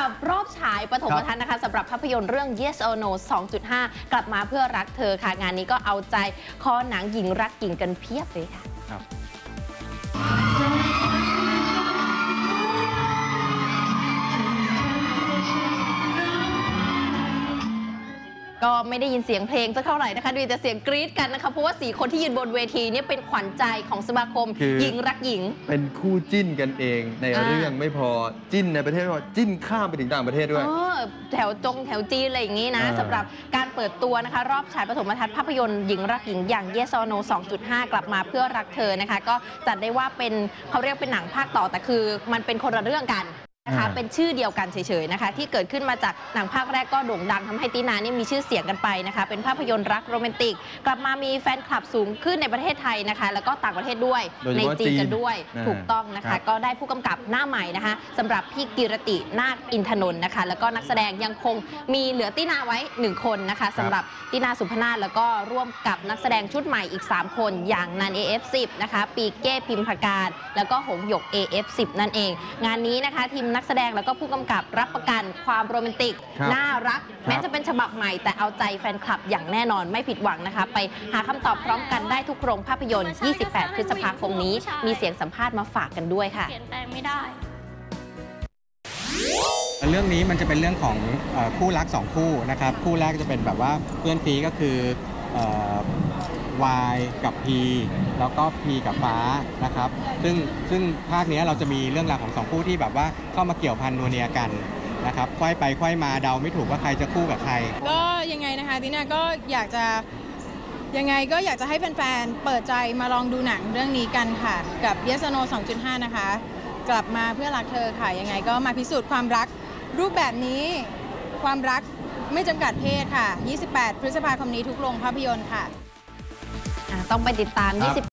หรับรอบฉายปฐมทัศน์นะคะสำหรับภาพยนตร์เรื่อง Yes or No 2.5 กลับมาเพื่อรักเธอค่ะ งานนี้ก็เอาใจคอหนังหญิงรักหญิงกันเพียบเลยค่ะ ก็ไม่ได้ยินเสียงเพลงสักเท่าไหร่นะคะดูแต่เสียงกรี๊ดกันนะคะเพราะว่าสีคนที่ยืนบนเวทีเนี่ยเป็นขวัญใจของสมาคมคือ หญิงรักหญิง เป็นคู่จิ้นกันเองในอ่า เรื่องไม่พอจิ้นในประเทศไม่พอจิ้นข้ามไปถึงต่างประเทศด้วย เออแถวจงแถวจีนอะไรอย่างนี้นะอ่าสำหรับการเปิดตัวนะคะ รอบฉายปฐมทัศน์ภาพยนตร์หญิงรักหญิงอย่าง Yes or No 2.5 กลับมาเพื่อรักเธอนะคะ ก็จัดได้ว่าเป็นเขาเรียกเป็นหนังภาคต่อแต่คือ มันเป็นคนละเรื่องกัน นะคะอ่าเป็นชื่อเดียวกันเฉยๆนะคะ ที่เกิดขึ้นมาจากหนังภาคแรกก็โด่งดังทำให้ตีนานี่มีชื่อเสียงกันไปนะคะ เป็นภาพยนตร์รักโรแมนติก กลับมามีแฟนคลับสูงขึ้นในประเทศไทยนะคะ แล้วก็ต่างประเทศด้วยโดยเฉในพาะจีนจีนกันด้วยอ่าถูกต้องนะครัคะบก็ได้ผู้กำกับหน้าใหม่นะคะสำหรับพี่กิรตินาคอินทนนท์นะคะ แล้วก็นักแสดงยังคงมีเหลือตินาไว้ 1 คนนะคะสำหรับตินาสุพนาถแล้วก็ร่วมกับนักแสดงชุดใหม่อีก 3 คน อย่างนัน AF10 นะคะปีเก้พิมพการ แล้วก็หงหยก AF10 นั่นเอง งานนี้นะคะทีมนักแสดงแล้วก็ผู้กำกับรับประกันความโรแมนติก ครับน่ารัก แม้จะเป็นฉบับใหม่แต่เอาใจแฟนคลับอย่างแน่นอนไม่ผิดหวังนะคะ ไปหาคำตอบพร้อมกันได้ทุกโรงภาพยนตร์ 28 พฤษภาคมนี้ มีเสียงสัมภาษณ์มาฝากกันด้วยค่ะ เปลี่ยนแปลงไม่ได้ เรื่องนี้มันจะเป็นเรื่องของเอ่อคู่รักสองคู่นะครับคู่แรกจะเป็นแบบว่าเพื่อนซีก็คือ เอ่อวายกับพีแล้วก็พีกับฟ้านะครับ ซึ่งซึ่งภาคเนี้ยเราจะมีเรื่องราวของสองคู่ที่แบบว่าเข้ามาเกี่ยวพันนัวเนียกันนะครับควายไปควายมาเดาไม่ถูกว่าใครจะคู่กับใคร ก็ยังไงนะคะตินาก็อยากจะยังไงก็อยากจะให้แฟนๆ เปิดใจมาลองดูหนังเรื่องนี้กันค่ะ กับ Yes or No 2.5 นะคะ กลับมาเพื่อรักเธอค่ะ ยังไงก็มาพิสูจน์ความรักรูปแบบนี้ ความรักไม่จำกัดเพศค่ะ 28 พฤษภาคมนี้ทุกโรงภาพยนตร์ค่ะ อะต้องไปติดตาม ครับ